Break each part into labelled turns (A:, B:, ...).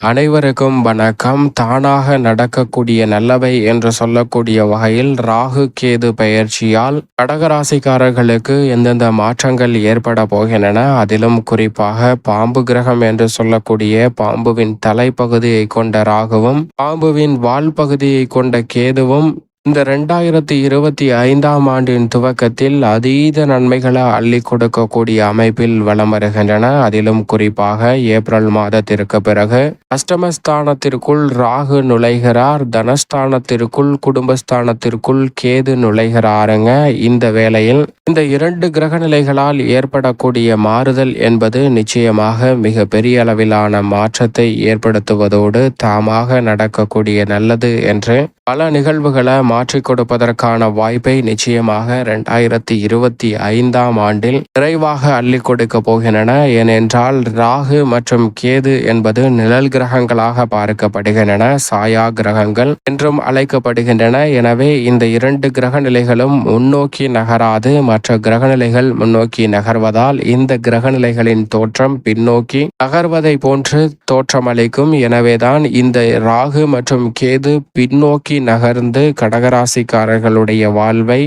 A: அனைவருக்கும் வணக்கம். தானாக நடக்கக்கூடிய நல்லவை என்று சொல்லக்கூடிய வகையில் ராகு கேது பயிற்சியால் கடகராசிக்காரர்களுக்கு எந்தெந்த மாற்றங்கள் ஏற்பட போகின்றன அதிலும் குறிப்பாக பாம்பு கிரகம் என்று சொல்லக்கூடிய பாம்புவின் தலைப்பகுதியை கொண்ட ராகுவும் பாம்புவின் வால் பகுதியை கொண்ட கேதுவும் இந்த ரெண்டாயிரத்தி இருபத்தி ஐந்தாம் ஆண்டின் துவக்கத்தில் அதீத நன்மைகளை அள்ளி கொடுக்கக்கூடிய அமைப்பில் வலம் வருகின்றன. அதிலும் குறிப்பாக ஏப்ரல் மாதத்திற்கு பிறகு அஷ்டமஸ்தானத்திற்குள் ராகு நுழைகிறார். தனஸ்தானத்திற்குள் குடும்பஸ்தானத்திற்குள் கேது நுழைகிறாருங்க. இந்த வேளையில் இந்த இரண்டு கிரக நிலைகளால் ஏற்படக்கூடிய மாறுதல் என்பது நிச்சயமாக மிக பெரிய அளவிலான மாற்றத்தை ஏற்படுத்துவதோடு தாமாக நடக்கக்கூடிய நல்லது என்று பல நிகழ்வுகளை மாற்றிக் கொடுப்பதற்கான வாய்ப்பை நிச்சயமாக இரண்டாயிரத்தி இருபத்தி ஐந்தாம் ஆண்டில் நிறைவாக அள்ளி கொடுக்க போகின்றன. ஏனென்றால் ராகு மற்றும் கேது என்பது நிழல் கிரகங்களாக பார்க்கப்படுகின்றன. சாயா கிரகங்கள் என்றும் அழைக்கப்படுகின்றன. எனவே இந்த இரண்டு கிரக நிலைகளும் முன்னோக்கி நகராது. மற்ற கிரகநிலைகள் முன்னோக்கி நகர்வதால் இந்த கிரக நிலைகளின் தோற்றம் பின்னோக்கி நகர்வதை போன்று தோற்றமளிக்கும். எனவேதான் இந்த ராகு மற்றும் கேது பின்னோக்கி நகர்ந்து கடகராசிக்காரர்களுடைய வாழ்வை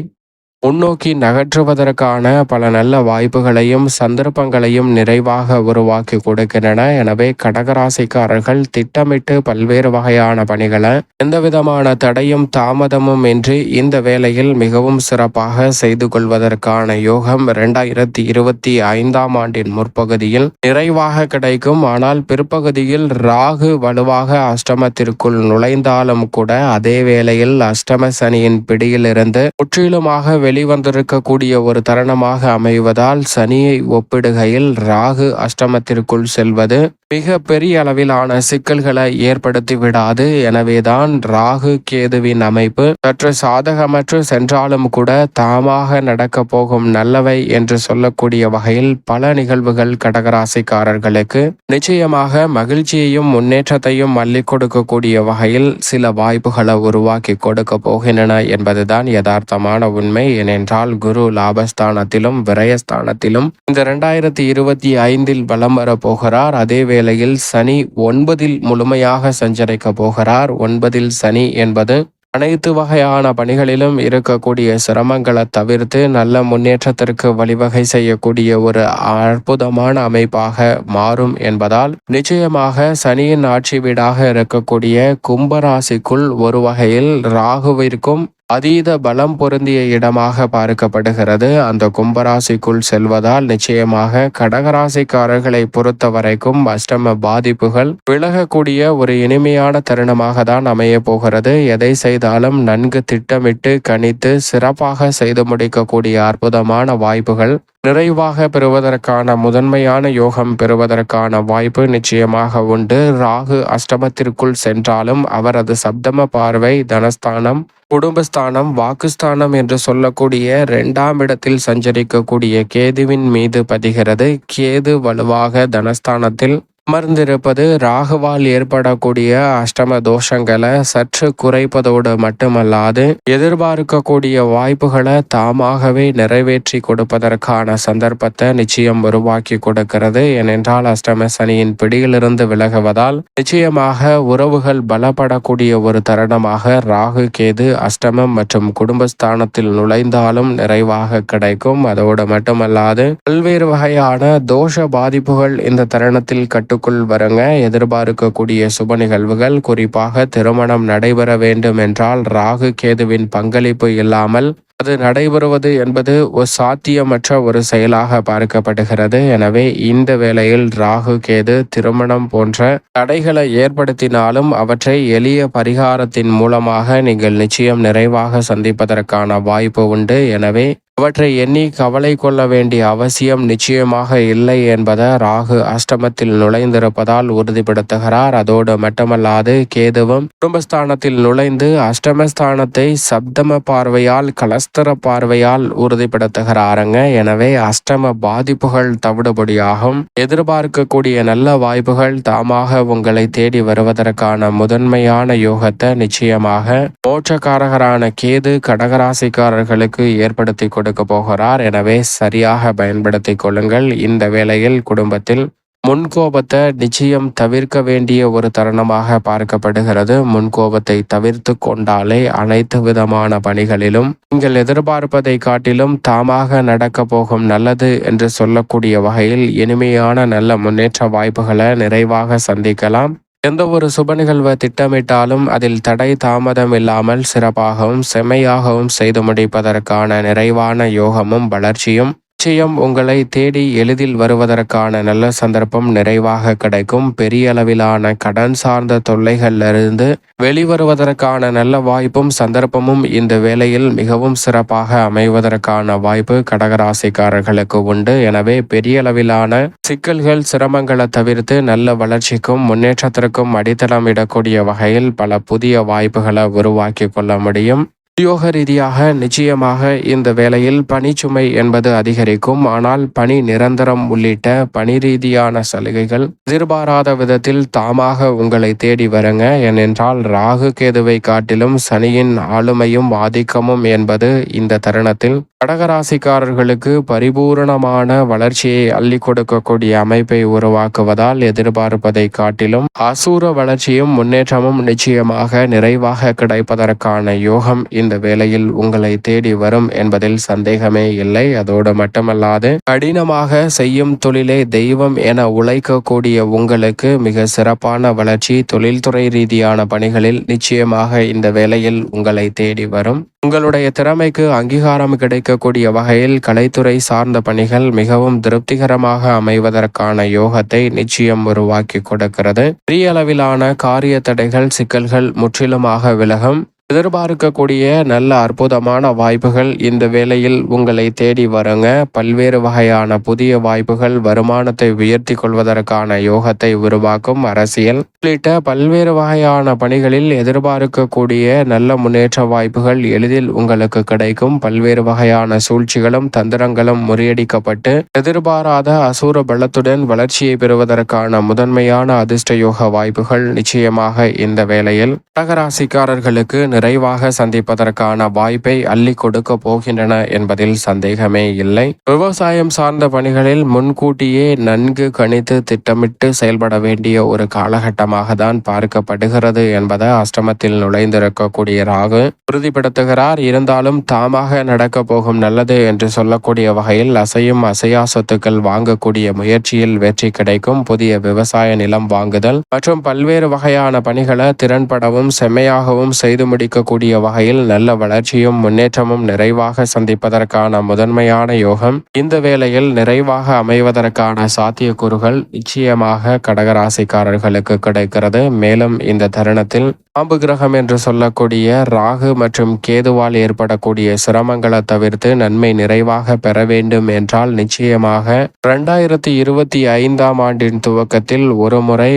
A: முன்னோக்கி நகற்றுவதற்கான பல நல்ல வாய்ப்புகளையும் சந்தர்ப்பங்களையும் நிறைவாக உருவாக்கி கொடுக்கின்றன. எனவே கடகராசிக்காரர்கள் திட்டமிட்டு பல்வேறு வகையான பணிகளை எந்த விதமான தடையும் தாமதமும் இன்றி இந்த வேலையில் மிகவும் சிறப்பாக செய்து கொள்வதற்கான யோகம் இரண்டாயிரத்தி இருபத்தி ஐந்தாம் ஆண்டின் முற்பகுதியில் நிறைவாக கிடைக்கும். ஆனால் பிற்பகுதியில் ராகு வலுவாக அஷ்டமத்திற்குள் நுழைந்தாலும் கூட அதே வேளையில் அஷ்டம சனியின் பிடியிலிருந்து முற்றிலுமாக வெளிவந்திருக்கக்கூடிய ஒரு தருணமாக அமைவதால் சனியை ஒப்பிடுகையில் ராகு அஷ்டமத்திற்குள் செல்வது மிக பெரிய அளவிலான சிக்கல்களை ஏற்படுத்தி விடாது. எனவேதான் ராகு கேதுவின் அமைப்பு சற்று சாதகமற்று சென்றாலும் கூட தாமாக நடக்க போகும் நல்லவை என்று சொல்லக்கூடிய வகையில் பல நிகழ்வுகள் கடகராசிக்காரர்களுக்கு நிச்சயமாக மகிழ்ச்சியையும் முன்னேற்றத்தையும் அள்ளி கொடுக்கக்கூடிய வகையில் சில வாய்ப்புகளை உருவாக்கி கொடுக்க போகின்றன என்பதுதான் யதார்த்தமான உண்மை. ஏனென்றால் குரு லாபஸ்தானத்திலும் விரயஸ்தானத்திலும் இந்த இரண்டாயிரத்தி இருபத்தி ஐந்தில் வலம் வர போகிறார். அதே வேளையில் சனி ஒன்பதில் முழுமையாக சஞ்சரிக்க போகிறார். ஒன்பதில் சனி என்பது அனைத்து வகையான பணிகளிலும் இருக்கக்கூடிய சிரமங்களை தவிர்த்து நல்ல முன்னேற்றத்திற்கு வழிவகை செய்யக்கூடிய ஒரு அற்புதமான அமைப்பாக மாறும் என்பதால் நிச்சயமாக சனியின் ஆட்சி வீடாக இருக்கக்கூடிய கும்பராசிக்குள் ஒரு வகையில் ராகுவிற்கும் அதீத பலம் பொருந்திய இடமாக பார்க்கப்படுகிறது. அந்த கும்பராசிக்குள் செல்வதால் நிச்சயமாக கடகராசிக்காரர்களை பொறுத்த வரைக்கும் அஷ்டம பாதிப்புகள் விலகக்கூடிய ஒரு இனிமையான தருணமாக தான் அமைய போகிறது. எதை செய்தாலும் நன்கு திட்டமிட்டு கணித்து சிறப்பாக செய்து முடிக்கக்கூடிய அற்புதமான வாய்ப்புகள் நிறைவாக பெறுவதற்கான முதன்மையான யோகம் பெறுவதற்கான வாய்ப்பு நிச்சயமாக உண்டு. ராகு அஷ்டமத்திற்குள் சென்றாலும் அவரது சப்தம பார்வை தனஸ்தானம் குடும்பஸ்தானம் வாக்குஸ்தானம் என்று சொல்லக்கூடிய இரண்டாம் இடத்தில் சஞ்சரிக்கக்கூடிய கேதுவின் மீது பதிகிறது. கேது வலுவாக தனஸ்தானத்தில் அமர்ந்திருப்பது ராகுவால் ஏற்படக்கூடிய அஷ்டம தோஷங்களை சற்று குறைப்பதோடு மட்டுமல்லாது எதிர்பார்க்கக்கூடிய வாய்ப்புகளை தாமாகவே நிறைவேற்றி கொடுப்பதற்கான சந்தர்ப்பத்தை நிச்சயம் உருவாக்கி கொடுக்கிறது. ஏனென்றால் அஷ்டம சனியின் பிடியிலிருந்து விலகுவதால் நிச்சயமாக உறவுகள் பலப்படக்கூடிய ஒரு தருணமாக ராகு கேது அஷ்டமம் மற்றும் குடும்பஸ்தானத்தில் நுழைந்தாலும் நிறைவாக கிடைக்கும். அதோடு மட்டுமல்லாது பல்வேறு வகையான தோஷ பாதிப்புகள் இந்த தருணத்தில் கட்டு வீட்டுக்குள் வருங்க. எதிர்பார்க்கக்கூடிய சுப நிகழ்வுகள் குறிப்பாக திருமணம் நடைபெற வேண்டும் என்றால் ராகு கேதுவின் பங்களிப்பு இல்லாமல் அது நடைபெறுவது என்பது ஒரு சாத்தியமற்ற ஒரு செயலாக பார்க்கப்படுகிறது. எனவே இந்த வேளையில் ராகு கேது திருமணம் போன்ற தடைகளை ஏற்படுத்தினாலும் அவற்றை எளிய பரிகாரத்தின் மூலமாக நீங்கள் நிச்சயம் நிறைவாக சந்திப்பதற்கான வாய்ப்பு உண்டு. எனவே அவற்றை எண்ணி கவலை கொள்ள வேண்டிய அவசியம் நிச்சயமாக இல்லை என்பதை ராகு அஷ்டமத்தில் நுழைந்திருப்பதால் உறுதிப்படுத்துகிறார். அதோடு மட்டுமல்லாது கேதுவும் குடும்பஸ்தானத்தில் நுழைந்து அஷ்டமஸ்தானத்தை சப்தம பார்வையால் கலஸ்தர பார்வையால் உறுதிப்படுத்துகிறாருங்க. எனவே அஷ்டம பாதிப்புகள் தவிடுபடியாகும். எதிர்பார்க்கக்கூடிய நல்ல வாய்ப்புகள் தாமாக உங்களை தேடி வருவதற்கான முதன்மையான யோகத்தை நிச்சயமாக மோட்சக்காரகரான கேது கடகராசிக்காரர்களுக்கு ஏற்படுத்தி கொடுக்க போகிறார் எனவே சரியாக பயன்படுத்திக் கொள்ளுங்கள். இந்த வேளையில் குடும்பத்தில் முன்கோபத்தை நிச்சயம் தவிர்க்க வேண்டிய ஒரு தருணமாக பார்க்கப்படுகிறது. முன்கோபத்தை தவிர்த்து கொண்டாலே அனைத்து விதமான பணிகளிலும் நீங்கள் எதிர்பார்ப்பதை காட்டிலும் தாமாக நடக்க போகும் நல்லது என்று சொல்லக்கூடிய வகையில் இனிமையான நல்ல முன்னேற்ற வாய்ப்புகளை நிறைவாக சந்திக்கலாம். எந்த ஒரு சுப நிகழ்வை திட்டமிட்டாலும் அதில் தடை தாமதம் இல்லாமல் சிறப்பாகவும் செம்மையாகவும் செய்து முடிப்பதற்கான நிறைவான யோகமும் வளர்ச்சியும் நிச்சயம் உங்களை தேடி எளிதில் வருவதற்கான நல்ல சந்தர்ப்பம் நிறைவாக கிடைக்கும். பெரிய அளவிலான கடன் சார்ந்த தொல்லைகளிலிருந்து வெளிவருவதற்கான நல்ல வாய்ப்பும் சந்தர்ப்பமும் இந்த வேளையில் மிகவும் சிறப்பாக அமைவதற்கான வாய்ப்பு கடகராசிக்காரர்களுக்கு உண்டு. எனவே பெரிய அளவிலான சிக்கல்கள் சிரமங்களை தவிர்த்து நல்ல வளர்ச்சிக்கும் முன்னேற்றத்திற்கும் அடித்தளம் இடக்கூடிய வகையில் பல புதிய வாய்ப்புகளை உருவாக்கி கொள்ள முடியும். உத்தியோக ரீதியாக நிச்சயமாக இந்த வேளையில் பணிச்சுமை என்பது அதிகரிக்கும். ஆனால் பணி நிரந்தரம் உள்ளிட்ட பணி ரீதியான சலுகைகள் எதிர்பாராத விதத்தில் தாமாக உங்களை தேடி வருங்க. ஏனென்றால் ராகு கேதுவை காட்டிலும் சனியின் ஆளுமையும் ஆதிக்கமும் என்பது இந்த தருணத்தில் கடகராசிக்காரர்களுக்கு பரிபூரணமான வளர்ச்சியை அள்ளி கொடுக்கக்கூடிய அமைப்பை உருவாக்குவதால் எதிர்பார்ப்பதை காட்டிலும் அசூர வளர்ச்சியும் முன்னேற்றமும் நிச்சயமாக நிறைவாக கிடைப்பதற்கான யோகம் இந்த வேளையில் உங்களை தேடி வரும் என்பதில் சந்தேகமே இல்லை. அதோடு மட்டுமல்லாது கடினமாக செய்யும் தொழிலை தெய்வம் என உழைக்கக்கூடிய உங்களுக்கு மிக சிறப்பான வளர்ச்சி தொழில்துறை ரீதியான பணிகளில் நிச்சயமாக இந்த வேளையில் உங்களை தேடி வரும். உங்களுடைய திறமைக்கு அங்கீகாரம் கிடைக்கக்கூடிய வகையில் கலைத்துறை சார்ந்த பணிகள் மிகவும் திருப்திகரமாக அமைவதற்கான யோகத்தை நிச்சயம் உருவாக்கி கொடுக்கிறது. பெரிய அளவிலான காரிய தடைகள் சிக்கல்கள் முற்றிலுமாக விலகும். எதிர்பார்க்கக்கூடிய நல்ல அற்புதமான வாய்ப்புகள் இந்த வேளையில் உங்களை தேடி வருங்க. பல்வேறு வகையான புதிய வாய்ப்புகள் வருமானத்தை உயர்த்தி கொள்வதற்கான யோகத்தை உருவாக்கும் அரசியல். உள்ளிட்ட பல்வேறு வகையான பணிகளில் எதிர்பார்க்கக்கூடிய நல்ல முன்னேற்ற வாய்ப்புகள் எளிதில் உங்களுக்கு கிடைக்கும். பல்வேறு வகையான சூழ்ச்சிகளும் தந்திரங்களும் முறியடிக்கப்பட்டு எதிர்பாராத அசூர பலத்துடன் வளர்ச்சியை பெறுவதற்கான முதன்மையான அதிர்ஷ்ட யோக வாய்ப்புகள் நிச்சயமாக இந்த வேளையில். கடகராசிக்காரர்களுக்கு நிறைவாக சந்திப்பதற்கான வாய்ப்பை அள்ளி கொடுக்க போகின்றன என்பதில் சந்தேகமே இல்லை. விவசாயம் சார்ந்த பணிகளில் முன்கூட்டியே நன்கு கணித்து திட்டமிட்டு செயல்பட வேண்டிய ஒரு காலகட்டமாக தான் பார்க்கப்படுகிறது என்பதை அஷ்டமத்தில் நுழைந்திருக்கக்கூடிய ராகு. உறுதிப்படுத்துகிறார் இருந்தாலும் தாமாக நடக்க போகும் நல்லது என்று சொல்லக்கூடிய வகையில் அசையும் அசையா சொத்துக்கள் வாங்கக்கூடிய முயற்சியில் வெற்றி கிடைக்கும். புதிய விவசாய நிலம் வாங்குதல் மற்றும் பல்வேறு வகையான பணிகளை திறன்படவும் செம்மையாகவும் செய்து முடிக்கக்கூடிய வகையில் நல்ல வளர்ச்சியும் முன்னேற்றமும் நிறைவாக சந்திப்பதற்கான முதன்மையான யோகம். இந்த வேளையில் நிறைவாக அமைவதற்கான சாத்தியக்கூறுகள் நிச்சயமாக கடகராசிக்காரர்களுக்கு கிடைக்கிறது. மேலும் இந்த தருணத்தில் பாம்பு கிரகம் என்று சொல்லக்கூடிய ராகு மற்றும் கேதுவால் ஏற்படக்கூடிய சிரமங்களை தவிர்த்து நன்மை நிறைவாக பெற வேண்டும் என்றால் நிச்சயமாக இரண்டாயிரத்தி இருபத்தி ஐந்தாம் ஆண்டின் துவக்கத்தில் ஒரு முறை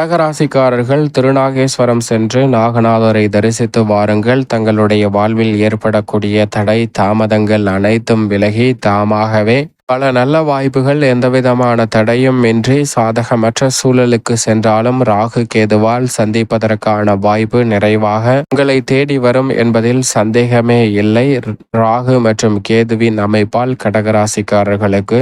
A: கடகராசிக்காரர்கள் திருநாகேஸ்வரம் சென்று நாகநாதரை தரிசித்து வாருங்கள். தங்களுடைய வாழ்வில் ஏற்படக்கூடிய தடை தாமதங்கள் அனைத்தும் விலகி தாமாகவே பல நல்ல வாய்ப்புகள் எந்தவிதமான தடையும் இன்றி சாதகமற்ற சூழலுக்கு சென்றாலும் ராகு கேதுவால் சந்திப்பதற்கான வாய்ப்பு நிறைவாக உங்களை தேடி வரும் என்பதில் சந்தேகமே இல்லை. ராகு மற்றும் கேதுவின் அமைப்பால் கடகராசிக்காரர்களுக்கு